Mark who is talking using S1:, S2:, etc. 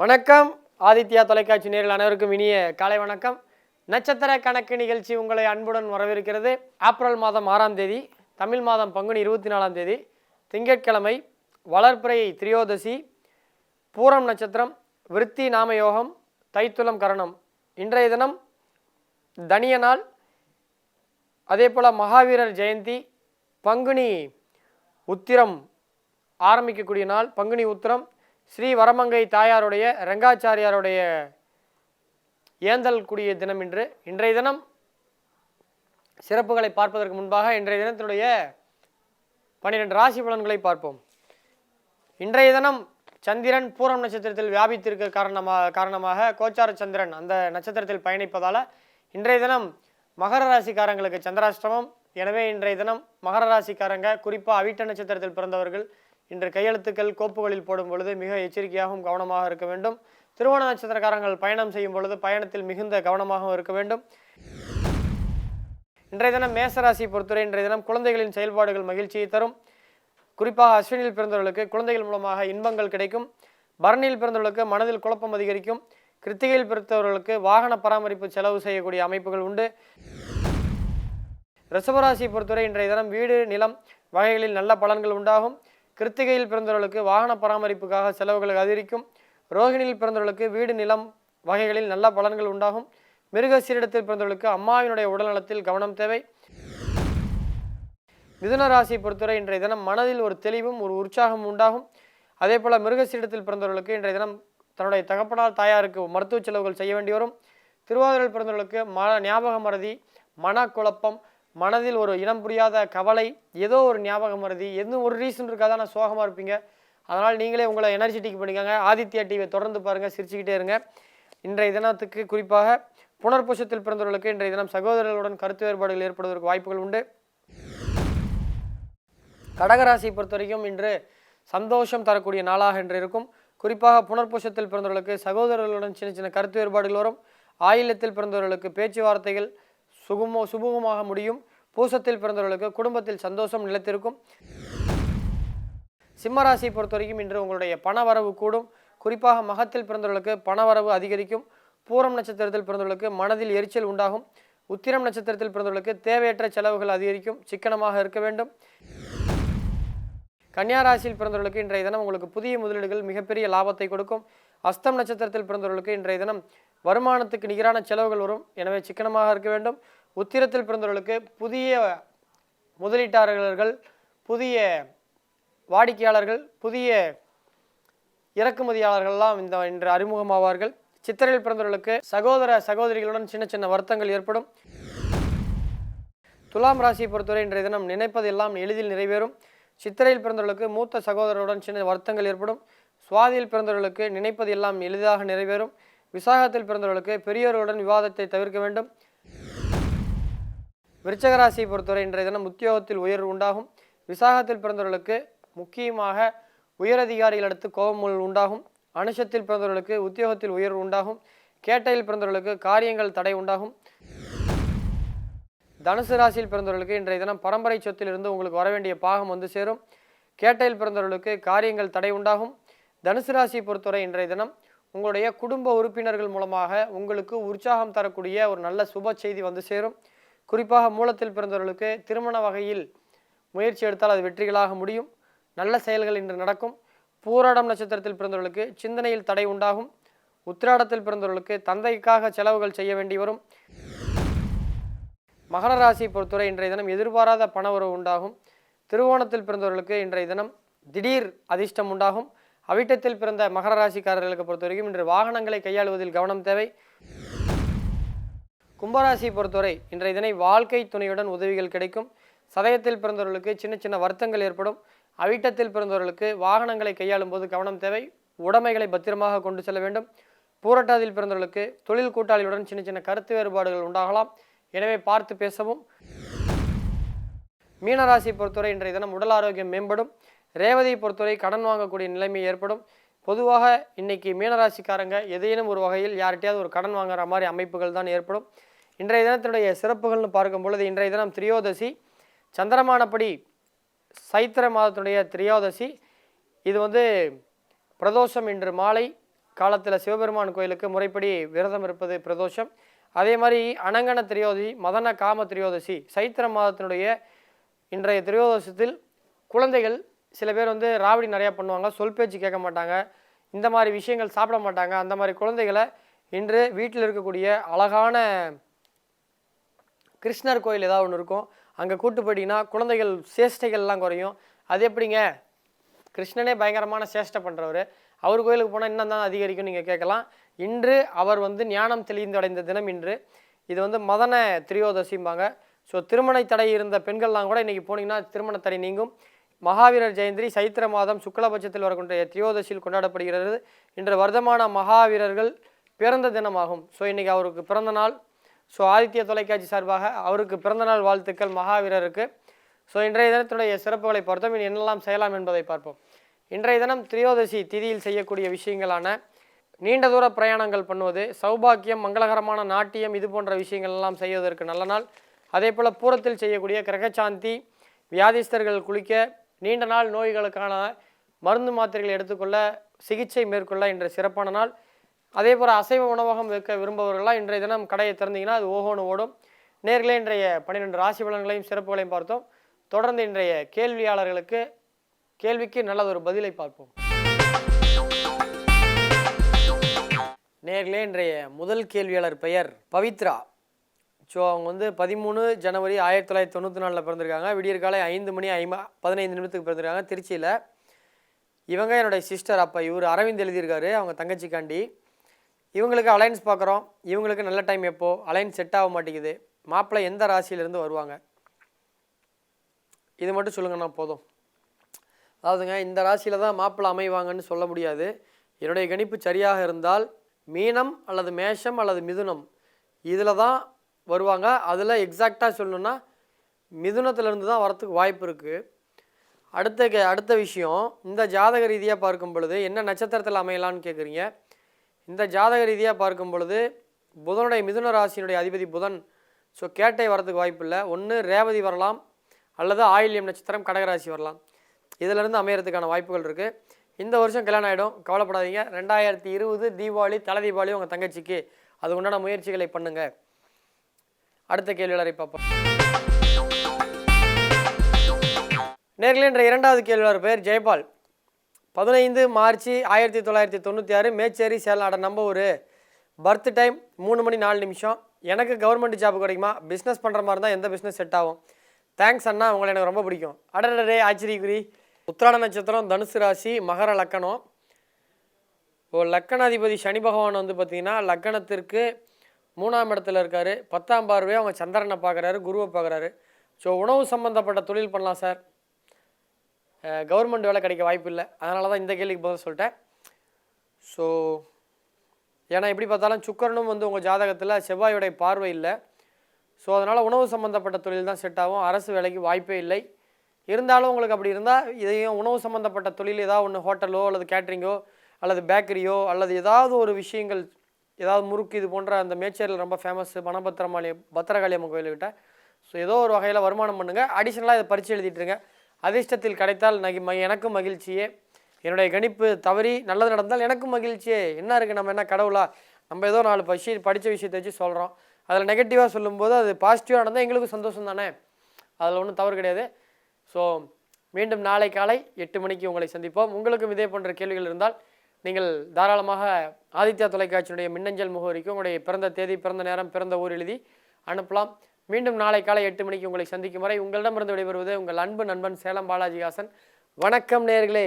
S1: வணக்கம். ஆதித்யா தொலைக்காட்சி நேரில் அனைவருக்கும் இனிய காலை வணக்கம். நட்சத்திர கணக்கு நிகழ்ச்சி உங்களை அன்புடன் வரவேற்கிறது. ஏப்ரல் மாதம் ஆறாம் தேதி தமிழ் மாதம் பங்குனி இருபத்தி நாலாம் தேதி திங்கட்கிழமை வளர்ப்பிறை திரியோதசி பூரம் நட்சத்திரம் விருத்தி நாமயோகம் தைத்துலம் கரணம். இன்றைய தினம் தனிய நாள். அதே போல் மகாவீரர் ஜெயந்தி பங்குனி உத்திரம் ஆரம்பிக்கக்கூடிய நாள். பங்குனி உத்திரம் ஸ்ரீ வரமங்கை தாயாருடைய ரங்காச்சாரியாருடைய ஏந்தல் கூடிய தினம் இன்று. இன்றைய தினம் சிறப்புகளை பார்ப்பதற்கு முன்பாக இன்றைய தினத்தினுடைய பன்னிரெண்டு ராசி பலன்களை பார்ப்போம். இன்றைய தினம் சந்திரன் பூரம் நட்சத்திரத்தில் வியாபித்திருக்க காரணமாக காரணமாக கோச்சார சந்திரன் அந்த நட்சத்திரத்தில் பயணிப்பதால் இன்றைய தினம் மகர ராசிக்காரங்களுக்கு சந்திராஷ்டமம். எனவே இன்றைய தினம் மகர ராசிக்காரங்க குறிப்பாக அவிட்ட நட்சத்திரத்தில் பிறந்தவர்கள் இன்று கையெழுத்துக்கள் கோப்புகளில் போடும் பொழுது மிக எச்சரிக்கையாகவும் கவனமாக இருக்க வேண்டும். திருவோண நட்சத்திரக்காரங்கள் பயணம் செய்யும் பொழுது பயணத்தில் மிகுந்த கவனமாகவும் இருக்க வேண்டும். இன்றைய தினம் மேசராசி பொறுத்தவரை இன்றைய தினம் குழந்தைகளின் செயல்பாடுகள் மகிழ்ச்சியை தரும். குறிப்பாக அஸ்வினியில் பிறந்தவர்களுக்கு குழந்தைகள் மூலமாக இன்பங்கள் கிடைக்கும். பரணியில் பிறந்தவர்களுக்கு மனதில் குழப்பம் அதிகரிக்கும். கிருத்திகையில் பிறந்தவர்களுக்கு வாகன பராமரிப்பு செலவு செய்யக்கூடிய அமைப்புகள் உண்டு. ரிஷபராசி பொறுத்தவரை இன்றைய தினம் வீடு நிலம் வகைகளில் நல்ல பலன்கள் உண்டாகும். கிருத்திகையில் பிறந்தவர்களுக்கு வாகன பராமரிப்புக்காக செலவுகள் அதிகரிக்கும். ரோகிணியில் பிறந்தவர்களுக்கு வீடு நிலம் வகைகளில் நல்ல பலன்கள் உண்டாகும். மிருகசீரிடத்தில் பிறந்தவர்களுக்கு அம்மாவினுடைய உடல்நலத்தில் கவனம் தேவை. மிதுன ராசியை பொறுத்தவரை இன்றைய தினம் மனதில் ஒரு தெளிவும் ஒரு உற்சாகம் உண்டாகும். அதே போல் மிருகசீடத்தில் பிறந்தவர்களுக்கு இன்றைய தினம் தன்னுடைய தகப்பனால் தாயாருக்கு மருத்துவ செலவுகள் செய்ய வேண்டி வரும். திருவாதிரையில் பிறந்தவர்களுக்கு மன ஞாபக மறதி மனக்குழப்பம் மனதில் ஒரு இனம் புரியாத கவலை ஏதோ ஒரு ஞாபகம் வருது. எதுவும் ஒரு ரீசன் இருக்காதா நான் சோகமாக இருப்பீங்க. அதனால் நீங்களே உங்களை எனர்ஜெட்டிக் பண்ணிக்கோங்க. ஆதித்யா டிவியை தொடர்ந்து பாருங்கள் சிரிச்சுக்கிட்டே இருங்க. இன்றைய தினத்துக்கு குறிப்பாக புனர்பூசத்தில் பிறந்தவர்களுக்கு இன்றைய தினம் சகோதரர்களுடன் கருத்து வேறுபாடுகள் ஏற்படுவதற்கு வாய்ப்புகள் உண்டு. கடகராசியை பொறுத்த வரைக்கும் இன்று சந்தோஷம் தரக்கூடிய நாளாக இன்று இருக்கும். குறிப்பாக புனர்பூசத்தில் பிறந்தவர்களுக்கு சகோதரர்களுடன் சின்ன சின்ன கருத்து வேறுபாடுகள் வரும். ஆயிலத்தில் பிறந்தவர்களுக்கு பேச்சுவார்த்தைகள் சுகுமோ சுமூகமாக முடியும். பூசத்தில் பிறந்தவர்களுக்கு குடும்பத்தில் சந்தோஷம் நிலைத்திருக்கும். சிம்மராசியை பொறுத்த வரைக்கும் இன்று உங்களுடைய பணவரவு கூடும். குறிப்பாக மகத்தில் பிறந்தவர்களுக்கு பணவரவு அதிகரிக்கும். பூரம் நட்சத்திரத்தில் பிறந்தவர்களுக்கு மனதில் எரிச்சல் உண்டாகும். உத்திரம் நட்சத்திரத்தில் பிறந்தவர்களுக்கு தேவையற்ற செலவுகள் அதிகரிக்கும். சிக்கனமாக இருக்க வேண்டும். கன்னியாராசியில் பிறந்தவர்களுக்கு இன்றைய தினம் உங்களுக்கு புதிய முதலீடுகள் மிகப்பெரிய லாபத்தை கொடுக்கும். அஸ்தம் நட்சத்திரத்தில் பிறந்தவர்களுக்கு இன்றைய தினம் வருமானத்துக்கு நிகரான செலவுகள் வரும். எனவே சிக்கனமாக இருக்க வேண்டும். உத்திரத்தில் பிறந்தவர்களுக்கு புதிய முதலீட்டாளர்கள் புதிய வாடிக்கையாளர்கள் புதிய இறக்குமதியாளர்கள்லாம் இந்த இன்று அறிமுகமாவார்கள். சித்திரையில் பிறந்தவர்களுக்கு சகோதர சகோதரிகளுடன் சின்ன சின்ன வருத்தங்கள் ஏற்படும். துலாம் ராசியை பொறுத்தவரை இன்றைய தினம் நினைப்பதெல்லாம் எளிதில் நிறைவேறும். சித்திரையில் பிறந்தவர்களுக்கு மூத்த சகோதரருடன் சின்ன வருத்தங்கள் ஏற்படும். சுவாதியில் பிறந்தவர்களுக்கு நினைப்பது எல்லாம் எளிதாக நிறைவேறும். விசாகத்தில் பிறந்தவர்களுக்கு பெரியோர்களுடன் விவாதத்தை தவிர்க்க வேண்டும். விருச்சகராசியை பொறுத்தவரை இன்றைய தினம் உத்தியோகத்தில் உயர்வு உண்டாகும். விசாகத்தில் பிறந்தவர்களுக்கு முக்கியமாக உயரதிகாரிகளிடத்து கோபம் உண்டாகும். அனுஷத்தில் பிறந்தவர்களுக்கு உத்தியோகத்தில் உயர்வு உண்டாகும். கேட்டையில் பிறந்தவர்களுக்கு காரியங்கள் தடை உண்டாகும். தனுசு ராசியில் பிறந்தவர்களுக்கு இன்றைய தினம் பரம்பரை சொத்திலிருந்து உங்களுக்கு வர வேண்டிய பாகம் வந்து சேரும். கேட்டையில் பிறந்தவர்களுக்கு காரியங்கள் தடை உண்டாகும். தனுசு ராசியை பொறுத்தவரை இன்றைய தினம் உங்களுடைய குடும்ப உறுப்பினர்கள் மூலமாக உங்களுக்கு உற்சாகம் தரக்கூடிய ஒரு நல்ல சுப செய்தி வந்து சேரும். குறிப்பாக மூலத்தில் பிறந்தவர்களுக்கு திருமண வகையில் முயற்சி எடுத்தால் அது வெற்றிகளாக முடியும். நல்ல செயல்கள் இன்று நடக்கும். பூராடம் நட்சத்திரத்தில் பிறந்தவர்களுக்கு சிந்தனையில் தடை உண்டாகும். உத்திராடத்தில் பிறந்தவர்களுக்கு தந்தைக்காக செலவுகள் செய்ய வேண்டி வரும். மகர ராசியை பொறுத்தவரை இன்றைய தினம் எதிர்பாராத பண உறவு உண்டாகும். திருவோணத்தில் பிறந்தவர்களுக்கு இன்றைய தினம் திடீர் அதிர்ஷ்டம் உண்டாகும். அவிட்டத்தில் பிறந்த மகர ராசிக்காரர்களுக்கு பொறுத்தவரைக்கும் இன்று வாகனங்களை கையாளுவதில் கவனம் தேவை. கும்பராசியை பொறுத்தவரை இன்றைய தினை வாழ்க்கை துணையுடன் உதவிகள் கிடைக்கும். சதயத்தில் பிறந்தவர்களுக்கு சின்ன சின்ன வருத்தங்கள் ஏற்படும். அவிட்டத்தில் பிறந்தவர்களுக்கு வாகனங்களை கையாளும் போது கவனம் தேவை. உடைமைகளை பத்திரமாக கொண்டு செல்ல வேண்டும். பூரட்டாதியில் பிறந்தவர்களுக்கு தொழில் கூட்டாளியுடன் சின்ன சின்ன கருத்து வேறுபாடுகள் உண்டாகலாம். எனவே பார்த்து பேசவும். மீனராசி பொறுத்தவரை இன்றைய தினம் உடல் ஆரோக்கியம் மேம்படும். ரேவதியை பொறுத்தவரை கடன் வாங்கக்கூடிய நிலைமை ஏற்படும். பொதுவாக இன்றைக்கி மீனராசிக்காரங்க எதையேனும் ஒரு வகையில் யார்கிட்டயாவது ஒரு கடன் வாங்குற மாதிரி அமைப்புகள் தான் ஏற்படும். இன்றைய தினத்தினுடைய சிறப்புகள்னு பார்க்கும் பொழுது இன்றைய தினம் திரியோதசி சந்திரமானப்படி சைத்திர மாதத்தினுடைய திரியோதசி. இது வந்து பிரதோஷம் இன்று மாலை காலத்தில் சிவபெருமான் கோயிலுக்கு முறைப்படி விரதம் இருப்பது பிரதோஷம். அதே மாதிரி அனங்கன திரியோதசி மதன காம திரியோதசி சைத்திர மாதத்தினுடைய இன்றைய திரியோதசத்தில் குழந்தைகள் சில பேர் வந்து ராவடி நிறையா பண்ணுவாங்க சொல் பேச்சு கேட்க மாட்டாங்க இந்த மாதிரி விஷயங்கள் சாப்பிட மாட்டாங்க. அந்த மாதிரி குழந்தைகளை இன்று வீட்டில் இருக்கக்கூடிய அழகான கிருஷ்ணர் கோயில் ஏதாவது ஒன்று இருக்கும். அங்கே கூட்டு போயிட்டீங்கன்னா குழந்தைகள் சேஷ்டைகள்லாம் குறையும். அது எப்படிங்க? கிருஷ்ணனே பயங்கரமான சேஷ்டை பண்ணுறவர் அவர் கோயிலுக்கு போனால் இன்னும் தான் அதிகரிக்கும் நீங்கள் கேட்கலாம். இன்று அவர் வந்து ஞானம் தெளிந்தடைந்த தினம் இன்று. இது வந்து மதன திரியோதசிம்பாங்க. ஸோ திருமண தடை இருந்த பெண்கள்லாம் கூட இன்றைக்கி போனீங்கன்னா திருமண தடை நீங்கும். மகாவீரர் ஜெயந்தி சைத்திர மாதம் சுக்லபட்சத்தில் வரக்கூடிய திரியோதசியில் கொண்டாடப்படுகிறது. இன்று வர்த்தமான மகாவீரர்கள் பிறந்த தினமாகும். ஸோ இன்றைக்கி அவருக்கு பிறந்த நாள். ஸோ ஆதித்ய தொலைக்காட்சி சார்பாக அவருக்கு பிறந்தநாள் வாழ்த்துக்கள் மகாவீரருக்கு. ஸோ இன்றைய தினத்துடைய சிறப்புகளை பார்த்தோம் இனி என்னெல்லாம் செய்யலாம் என்பதை பார்ப்போம். இன்றைய தினம் திரியோதசி திதியில் செய்யக்கூடிய விஷயங்களான நீண்ட தூர பிரயாணங்கள் பண்ணுவது சௌபாக்கியம் மங்களகரமான நாட்டியம் இது போன்ற விஷயங்கள் எல்லாம் செய்வதற்கு நல்ல நாள். அதே போல் பூரத்தில் செய்யக்கூடிய கிரகசாந்தி வியாதிஸ்தர்கள் குளிக்க நீண்ட நாள் நோய்களுக்கான மருந்து மாத்திரைகள் எடுத்துக்கொள்ள சிகிச்சை மேற்கொள்ள இன்று சிறப்பான நாள். அதே போல் அசைவ உணவகம் வைக்க விரும்பவர்களாக இன்றைய தினம் கடையை திறந்தீங்கன்னா அது ஓஹோன்னு ஓடும். நேர்களே இன்றைய பன்னிரெண்டு ராசி பலன்களையும் சிறப்புகளையும் பார்த்தோம். தொடர்ந்து இன்றைய கேள்வியாளர்களுக்கு கேள்விக்கு நல்லதொரு பதிலை பார்ப்போம். நேர்களே இன்றைய முதல் கேள்வியாளர் பெயர் பவித்ரா. ஸோ அவங்க வந்து பதிமூணு ஜனவரி ஆயிரத்தி தொள்ளாயிரத்தி தொண்ணூற்றி நாலில் பிறந்திருக்காங்க. விடியற் காலை ஐந்து மணி ஐம்பா பதினைந்து நிமிடத்துக்கு பிறந்திருக்காங்க திருச்சியில். இவங்க என்னுடைய சிஸ்டர் அப்போ இவர் அரவிந்த் எழுதியிருக்காரு அவங்க தங்கச்சிக்காண்டி. இவங்களுக்கு அலைன்ஸ் பார்க்குறோம். இவங்களுக்கு நல்ல டைம் எப்போ? அலைன்ஸ் செட் ஆக மாட்டேங்குது. மாப்பிள்ளை எந்த ராசியிலேருந்து வருவாங்க? இது மட்டும் சொல்லுங்கண்ணா போதும். அதாவதுங்க இந்த ராசியில் தான் மாப்பிள்ளை அமைவாங்கன்னு சொல்ல முடியாது. என்னுடைய கணிப்பு சரியாக இருந்தால் மீனம் அல்லது மேஷம் அல்லது மிதுனம் இதில் தான் வருவாங்க. அதில் எக்ஸாக்டாக சொல்லணுன்னா மிதுனத்துலேருந்து தான் வரத்துக்கு வாய்ப்பு இருக்குது அடுத்த கே அடுத்த விஷயம் இந்த ஜாதக ரீதியாக பார்க்கும் பொழுது என்ன நட்சத்திரத்தில் அமையலான்னு கேட்குறீங்க இந்த ஜாதக ரீதியாக பார்க்கும் பொழுது புதனுடைய மிதுன ராசியினுடைய அதிபதி புதன் ஸோ கேட்டை வரதுக்கு வாய்ப்பு இல்லை. ஒன்று ரேவதி வரலாம் அல்லது ஆயில்யம் நட்சத்திரம் கடகராசி வரலாம். இதிலிருந்து அமையறதுக்கான வாய்ப்புகள் இருக்குது இந்த வருஷம் கல்யாணம் ஆகிடும் கவலைப்படாதீங்க. ரெண்டாயிரத்தி இருபது தீபாவளி தலை தீபாவளி உங்கள் தங்கச்சிக்கு. அது உண்டான முயற்சிகளை பண்ணுங்க. அடுத்த கேள்வியாளரை பார்ப்போம். நேர்களே என்ற இரண்டாவது கேள்வியாளர் பெயர் ஜெயபால். பதினைந்து மார்ச் ஆயிரத்தி தொள்ளாயிரத்தி தொண்ணூற்றி ஆறு மேச்சேரி சேலநாட நம்ம ஒரு பர்த் டைம் மூணு மணி நாலு நிமிஷம். எனக்கு கவர்மெண்ட் ஜாப் கிடைக்குமா? பிஸ்னஸ் பண்ணுற மாதிரி தான் எந்த பிஸ்னஸ் செட் ஆகும்? தேங்க்ஸ் அண்ணா உங்களை எனக்கு ரொம்ப பிடிக்கும். அடடரே ஆச்சரியகுரி உத்திராட நட்சத்திரம் தனுசு ராசி மகர லக்கணம். இப்போ லக்கணாதிபதி சனி பகவான் வந்து பார்த்திங்கன்னா லக்கணத்திற்கு மூணாம் இடத்துல இருக்கார். பத்தாம் பார்வையை அவங்க சந்திரனை பார்க்குறாரு குருவை பார்க்குறாரு ஸோ உணவு சம்மந்தப்பட்ட தொழில் பண்ணலாம் சார். கவர்மெண்ட் வேலை கிடைக்க வாய்ப்பு இல்லை. அதனால தான் இந்த கேள்விக்கு பதில் சொல்லிட்டேன். ஸோ ஏன்னா எப்படி பார்த்தாலும் சுக்கரனும் வந்து உங்கள் ஜாதகத்தில் செவ்வாயுடைய பார்வை இல்லை. ஸோ அதனால் உணவு சம்மந்தப்பட்ட தொழில் தான் செட் ஆகும். அரசு வேலைக்கு வாய்ப்பே இல்லை. இருந்தாலும் உங்களுக்கு அப்படி இருந்தால் இதையும் உணவு சம்மந்தப்பட்ட தொழில் ஏதாவது ஒன்று ஹோட்டலோ அல்லது கேட்ரிங்கோ அல்லது பேக்கரியோ அல்லது ஏதாவது ஒரு விஷயங்கள் ஏதாவது முறுக்கு இது போன்ற அந்த மேச்சேரியில் ரொம்ப ஃபேமஸ் பணபத்திரமாளி பத்திரகாளியம்மன் கோயில்கிட்ட. ஸோ ஏதோ ஒரு வகையில் வருமானம் பண்ணுங்கள் அடிஷ்னலாக இதை பரிச்சு எழுதிட்டுருங்க அதிர்ஷ்டத்தில் கிடைத்தால் நகி ம எனக்கும் மகிழ்ச்சியே. என்னுடைய கணிப்பு தவறி நல்லது நடந்தால் எனக்கும் மகிழ்ச்சியே. என்ன இருக்குது நம்ம என்ன கடவுளா? நம்ம ஏதோ நாலு பசி படித்த விஷயத்தை வச்சு சொல்கிறோம் அதில் நெகட்டிவாக சொல்லும்போது அது பாசிட்டிவாக நடந்தால் எங்களுக்கும் சந்தோஷம் தானே? அதில் ஒன்றும் தவறு கிடையாது. ஸோ மீண்டும் நாளை காலை எட்டு மணிக்கு உங்களை சந்திப்போம். உங்களுக்கும் இதே போன்ற கேள்விகள் இருந்தால் நீங்கள் தாராளமாக ஆதித்யா தொலைக்காட்சியினுடைய மின்னஞ்சல் முகவரிக்கு உங்களுடைய பிறந்த தேதி பிறந்த நேரம் பிறந்த ஊர் எழுதி அனுப்பலாம். மீண்டும் நாளை காலை எட்டு மணிக்கு உங்களை சந்திக்கும் வரை உங்களிடமிருந்து விடைபெறுவது உங்கள் அன்பு நண்பன் சேலம் பாலாஜிஹாசன் வணக்கம் நேர்களே.